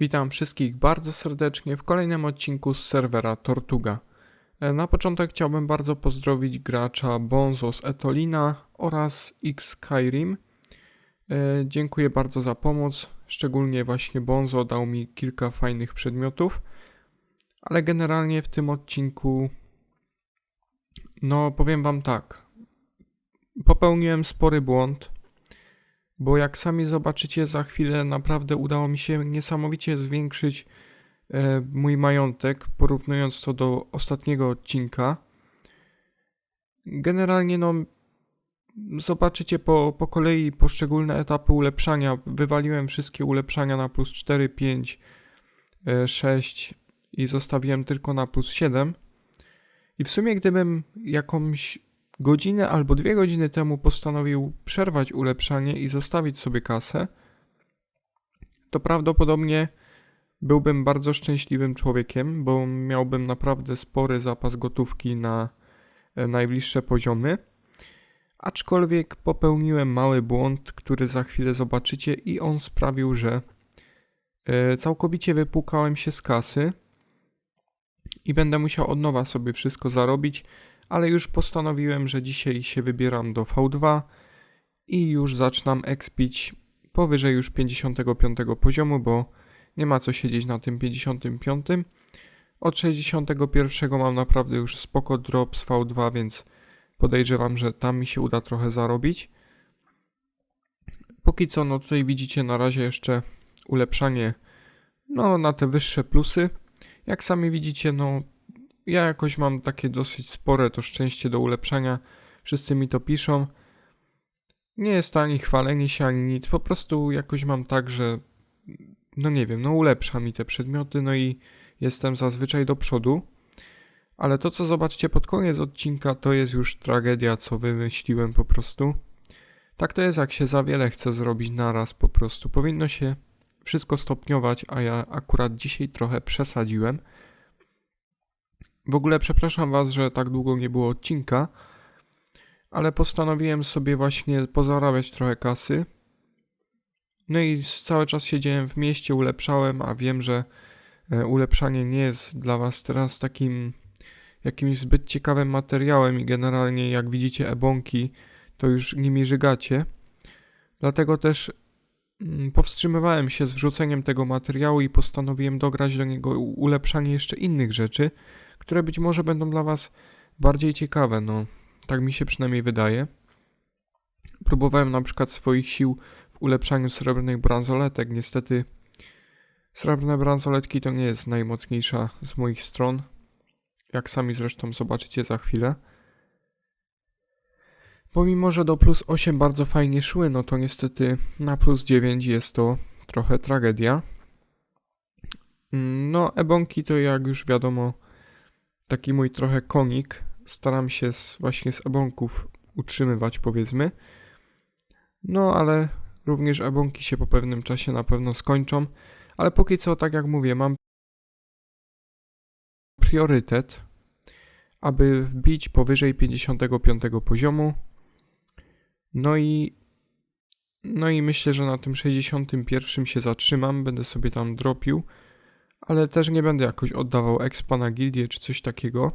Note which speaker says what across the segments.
Speaker 1: Witam wszystkich bardzo serdecznie w kolejnym odcinku z serwera Tortuga. E, Na początek chciałbym bardzo pozdrowić gracza Bonzo z Etolina oraz X Skyrim. E, Dziękuję bardzo za pomoc, szczególnie właśnie Bonzo dał mi kilka fajnych przedmiotów, ale generalnie w tym odcinku, no powiem wam tak, popełniłem spory błąd, bo jak sami zobaczycie za chwilę, naprawdę udało mi się niesamowicie zwiększyć e, mój majątek, porównując to do ostatniego odcinka. Generalnie, no, zobaczycie po, po kolei poszczególne etapy ulepszania. Wywaliłem wszystkie ulepszania na plus 4, 5, e, 6 i zostawiłem tylko na plus 7. I w sumie, gdybym jakąś godzinę albo dwie godziny temu postanowił przerwać ulepszanie i zostawić sobie kasę, to prawdopodobnie byłbym bardzo szczęśliwym człowiekiem, bo miałbym naprawdę spory zapas gotówki na e, najbliższe poziomy. Aczkolwiek popełniłem mały błąd, który za chwilę zobaczycie, i on sprawił, że e, całkowicie wypłukałem się z kasy i będę musiał od nowa sobie wszystko zarobić ale już postanowiłem, że dzisiaj się wybieram do V2 i już zaczynam expić powyżej już 55 poziomu, bo nie ma co siedzieć na tym 55. Od 61 mam naprawdę już spoko drop z V2, więc podejrzewam, że tam mi się uda trochę zarobić. Póki co, no tutaj widzicie na razie jeszcze ulepszanie no, na te wyższe plusy. Jak sami widzicie, no ja jakoś mam takie dosyć spore to szczęście do ulepszania. Wszyscy mi to piszą. Nie jest to ani chwalenie się, ani nic. Po prostu jakoś mam tak, że no nie wiem, no ulepsza mi te przedmioty, no i jestem zazwyczaj do przodu. Ale to, co zobaczcie pod koniec odcinka, to jest już tragedia, co wymyśliłem po prostu. Tak to jest, jak się za wiele chce zrobić naraz po prostu. Powinno się wszystko stopniować, a ja akurat dzisiaj trochę przesadziłem. W ogóle przepraszam Was, że tak długo nie było odcinka, ale postanowiłem sobie właśnie pozarabiać trochę kasy. No i cały czas siedziałem w mieście, ulepszałem, a wiem, że e, ulepszanie nie jest dla Was teraz takim jakimś zbyt ciekawym materiałem i generalnie jak widzicie ebonki, to już nimi żygacie. Dlatego też mm, powstrzymywałem się z wrzuceniem tego materiału i postanowiłem dograć do niego ulepszanie jeszcze innych rzeczy, które być może będą dla Was bardziej ciekawe, no tak mi się przynajmniej wydaje. Próbowałem na przykład swoich sił w ulepszaniu srebrnych bransoletek. Niestety srebrne bransoletki to nie jest najmocniejsza z moich stron, jak sami zresztą zobaczycie za chwilę. Pomimo, że do plus 8 bardzo fajnie szły, no to niestety na plus 9 jest to trochę tragedia. No, ebonki to jak już wiadomo taki mój trochę konik. Staram się z, właśnie z ebonków utrzymywać, powiedzmy. No, ale również ebonki się po pewnym czasie na pewno skończą. Ale póki co, tak jak mówię, mam priorytet, aby wbić powyżej 55 poziomu. No i no i myślę, że na tym 61 się zatrzymam, będę sobie tam dropił ale też nie będę jakoś oddawał expa na gildię czy coś takiego.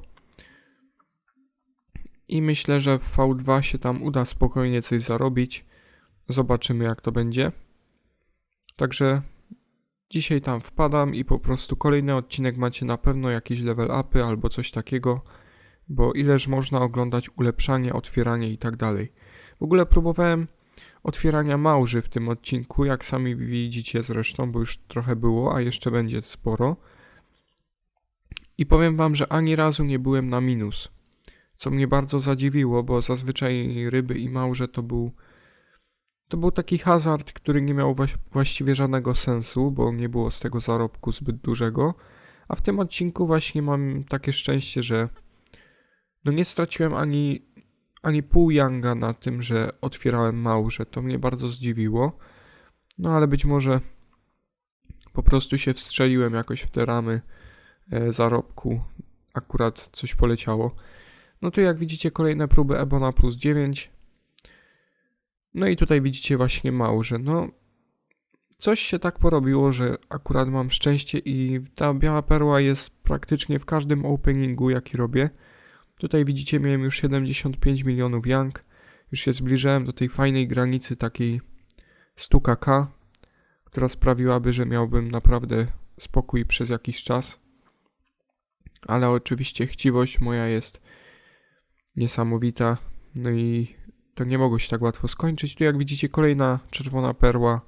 Speaker 1: I myślę, że w V2 się tam uda spokojnie coś zarobić. Zobaczymy jak to będzie. Także dzisiaj tam wpadam i po prostu kolejny odcinek macie na pewno jakieś level upy albo coś takiego, bo ileż można oglądać ulepszanie, otwieranie i tak dalej. W ogóle próbowałem otwierania małży w tym odcinku, jak sami widzicie zresztą, bo już trochę było, a jeszcze będzie sporo. I powiem wam, że ani razu nie byłem na minus, co mnie bardzo zadziwiło, bo zazwyczaj ryby i małże to był to był taki hazard, który nie miał właściwie żadnego sensu, bo nie było z tego zarobku zbyt dużego. A w tym odcinku właśnie mam takie szczęście, że no nie straciłem ani ani pół Yanga na tym, że otwierałem małże. To mnie bardzo zdziwiło. No ale być może po prostu się wstrzeliłem jakoś w te ramy e, zarobku. Akurat coś poleciało. No to jak widzicie kolejne próby Ebona plus 9. No i tutaj widzicie właśnie małże. No coś się tak porobiło, że akurat mam szczęście i ta biała perła jest praktycznie w każdym openingu, jaki robię. Tutaj widzicie, miałem już 75 milionów yang. Już się zbliżałem do tej fajnej granicy takiej 100k, która sprawiłaby, że miałbym naprawdę spokój przez jakiś czas. Ale oczywiście chciwość moja jest niesamowita. No i to nie mogło się tak łatwo skończyć. Tu jak widzicie kolejna czerwona perła.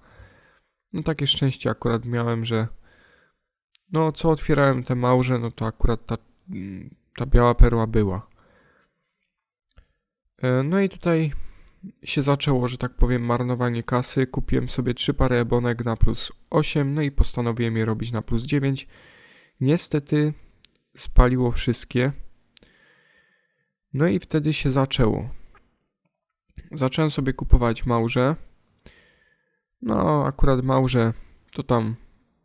Speaker 1: No takie szczęście akurat miałem, że no co otwierałem te małże, no to akurat ta, mm, ta biała perła była. E, No i tutaj się zaczęło, że tak powiem, marnowanie kasy. Kupiłem sobie trzy pary ebonek na plus 8, no i postanowiłem je robić na plus 9. Niestety spaliło wszystkie. No i wtedy się zaczęło. Zacząłem sobie kupować małże. No, akurat małże to tam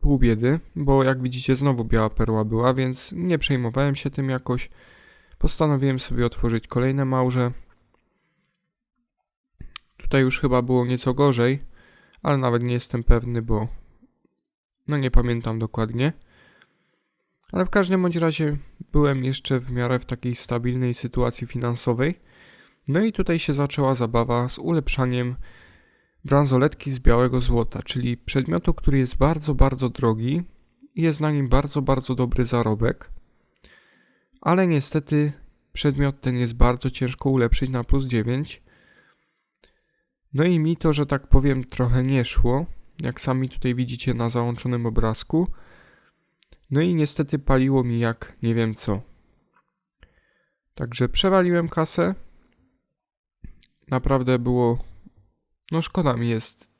Speaker 1: pół biedy, bo jak widzicie znowu biała perła była, więc nie przejmowałem się tym jakoś. Postanowiłem sobie otworzyć kolejne małże. Tutaj już chyba było nieco gorzej, ale nawet nie jestem pewny, bo no nie pamiętam dokładnie. Ale w każdym bądź razie byłem jeszcze w miarę w takiej stabilnej sytuacji finansowej. No i tutaj się zaczęła zabawa z ulepszaniem bransoletki z białego złota, czyli przedmiotu, który jest bardzo, bardzo drogi i jest na nim bardzo, bardzo dobry zarobek. Ale niestety przedmiot ten jest bardzo ciężko ulepszyć na plus 9. No i mi to, że tak powiem, trochę nie szło, jak sami tutaj widzicie na załączonym obrazku. No i niestety paliło mi jak nie wiem co. Także przewaliłem kasę. Naprawdę było. No szkoda mi jest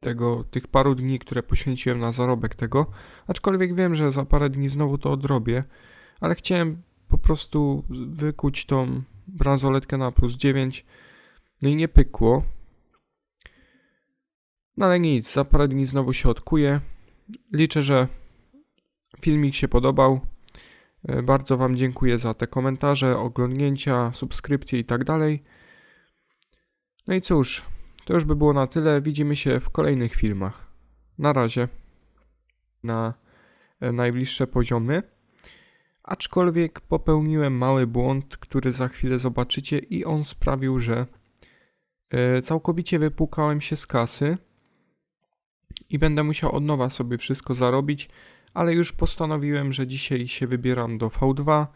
Speaker 1: tego, tych paru dni, które poświęciłem na zarobek tego. Aczkolwiek wiem, że za parę dni znowu to odrobię. Ale chciałem po prostu wykuć tą bransoletkę na plus 9. No i nie pykło. No ale nic, za parę dni znowu się odkuję. Liczę, że filmik się podobał. E, Bardzo Wam dziękuję za te komentarze, oglądnięcia, subskrypcje i tak dalej. No i cóż, to już by było na tyle. Widzimy się w kolejnych filmach. Na razie. Na e, najbliższe poziomy. Aczkolwiek popełniłem mały błąd, który za chwilę zobaczycie, i on sprawił, że e, całkowicie wypłukałem się z kasy i będę musiał od nowa sobie wszystko zarobić, ale już postanowiłem, że dzisiaj się wybieram do V2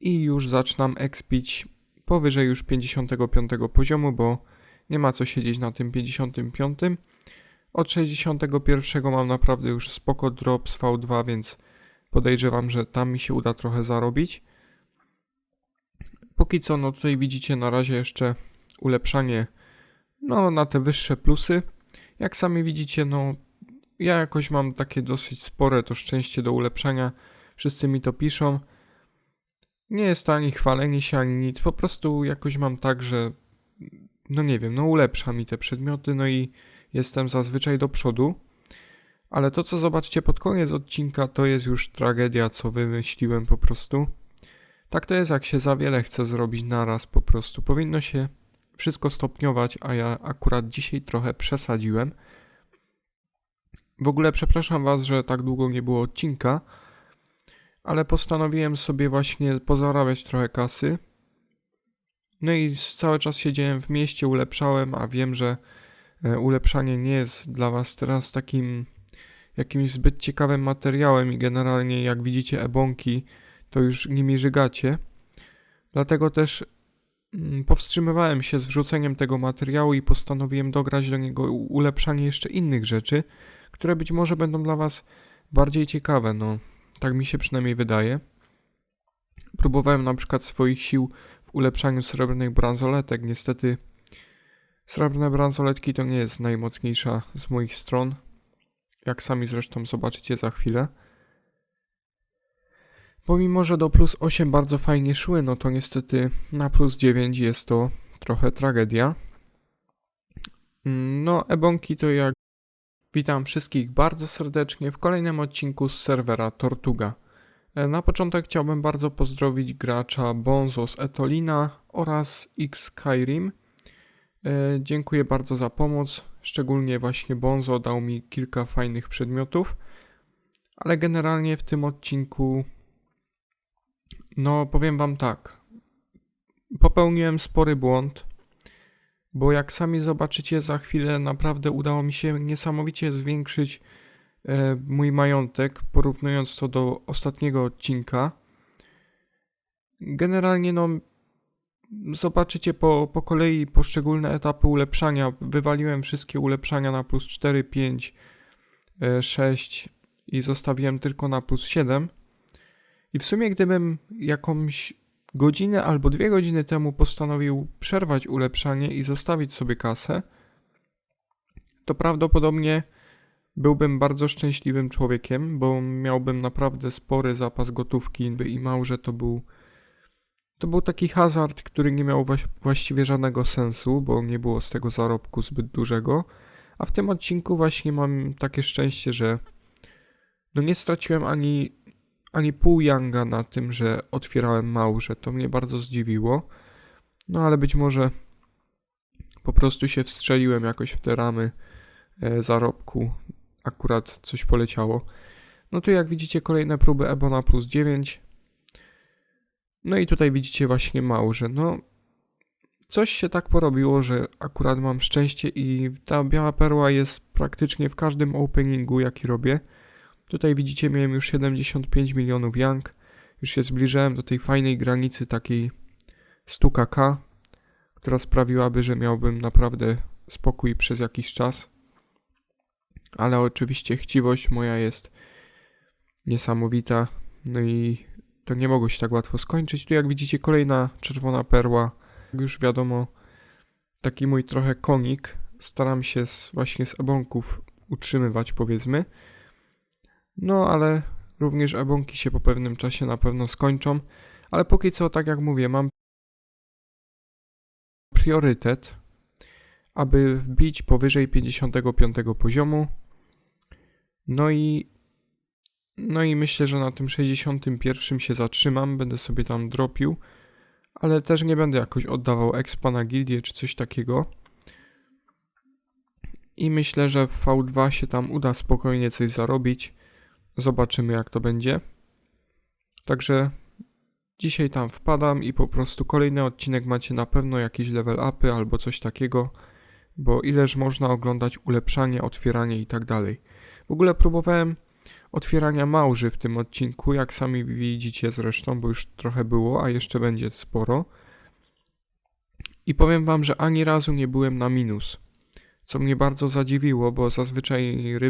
Speaker 1: i już zaczynam expić powyżej już 55 poziomu, bo nie ma co siedzieć na tym 55. Od 61 mam naprawdę już spoko drop z V2, więc podejrzewam, że tam mi się uda trochę zarobić. Póki co, no tutaj widzicie na razie jeszcze ulepszanie no, na te wyższe plusy. Jak sami widzicie, no ja jakoś mam takie dosyć spore to szczęście do ulepszania. Wszyscy mi to piszą. Nie jest to ani chwalenie się, ani nic. Po prostu jakoś mam tak, że no nie wiem, no ulepsza mi te przedmioty, no i jestem zazwyczaj do przodu. Ale to, co zobaczcie pod koniec odcinka, to jest już tragedia, co wymyśliłem po prostu. Tak to jest, jak się za wiele chce zrobić naraz po prostu. Powinno się wszystko stopniować, a ja akurat dzisiaj trochę przesadziłem. W ogóle przepraszam Was, że tak długo nie było odcinka, ale postanowiłem sobie właśnie pozarabiać trochę kasy. No i cały czas siedziałem w mieście, ulepszałem, a wiem, że e, ulepszanie nie jest dla Was teraz takim jakimś zbyt ciekawym materiałem i generalnie jak widzicie ebonki, to już nimi żygacie. Dlatego też mm, powstrzymywałem się z wrzuceniem tego materiału i postanowiłem dograć do niego ulepszanie jeszcze innych rzeczy, które być może będą dla Was bardziej ciekawe, no tak mi się przynajmniej wydaje. Próbowałem na przykład swoich sił w ulepszaniu srebrnych bransoletek. Niestety srebrne bransoletki to nie jest najmocniejsza z moich stron, jak sami zresztą zobaczycie za chwilę. Pomimo, że do plus 8 bardzo fajnie szły, no to niestety na plus 9 jest to trochę tragedia. No, ebonki to jak Witam wszystkich bardzo serdecznie w kolejnym odcinku z serwera Tortuga. E, Na początek chciałbym bardzo pozdrowić gracza Bonzo z Etolina oraz X Skyrim. E, Dziękuję bardzo za pomoc, Szczególnie właśnie Bonzo dał mi kilka fajnych przedmiotów. Ale generalnie w tym odcinku, no powiem Wam tak. Popełniłem spory błąd, bo jak sami zobaczycie za chwilę, naprawdę udało mi się niesamowicie zwiększyć mój majątek, porównując to do ostatniego odcinka. Generalnie, no, zobaczycie po, po kolei poszczególne etapy ulepszania. Wywaliłem wszystkie ulepszania na plus 4, 5, e, 6 i zostawiłem tylko na plus 7. I w sumie, gdybym jakąś godzinę albo dwie godziny temu postanowił przerwać ulepszanie i zostawić sobie kasę, to prawdopodobnie byłbym bardzo szczęśliwym człowiekiem, bo miałbym naprawdę spory zapas gotówki i mał, że to był to był taki hazard, który nie miał właś- właściwie żadnego sensu, bo nie było z tego zarobku zbyt dużego. A w tym odcinku właśnie mam takie szczęście, że no nie straciłem ani, ani pół yanga na tym, że otwierałem małże. To mnie bardzo zdziwiło. No ale być może po prostu się wstrzeliłem jakoś w te ramy e, zarobku. Akurat coś poleciało. No tu jak widzicie kolejne próby Ebona plus 9. No i tutaj widzicie właśnie małże. No, coś się tak porobiło, że akurat mam szczęście i ta biała perła jest praktycznie w każdym openingu, jaki robię. Tutaj widzicie, miałem już 75 milionów yang. Już się zbliżałem do tej fajnej granicy takiej 100k, która sprawiłaby, że miałbym naprawdę spokój przez jakiś czas. Ale oczywiście chciwość moja jest niesamowita. No i to nie mogło się tak łatwo skończyć. Tu jak widzicie kolejna czerwona perła. Jak już wiadomo, taki mój trochę konik. Staram się z, właśnie z ebonków utrzymywać powiedzmy. No ale również ebonki się po pewnym czasie na pewno skończą. Ale póki co, tak jak mówię, mam priorytet, aby wbić powyżej 55 poziomu. No i no i myślę, że na tym 61 się zatrzymam, będę sobie tam dropił, ale też nie będę jakoś oddawał expa na gildię czy coś takiego. I myślę, że w V2 się tam uda spokojnie coś zarobić. Zobaczymy jak to będzie. Także dzisiaj tam wpadam i po prostu kolejny odcinek macie na pewno jakieś level upy albo coś takiego, bo ileż można oglądać ulepszanie, otwieranie i tak dalej. W ogóle próbowałem otwierania małży w tym odcinku, jak sami widzicie zresztą, bo już trochę było, a jeszcze będzie sporo. I powiem wam, że ani razu nie byłem na minus, co mnie bardzo zadziwiło, bo zazwyczaj ryby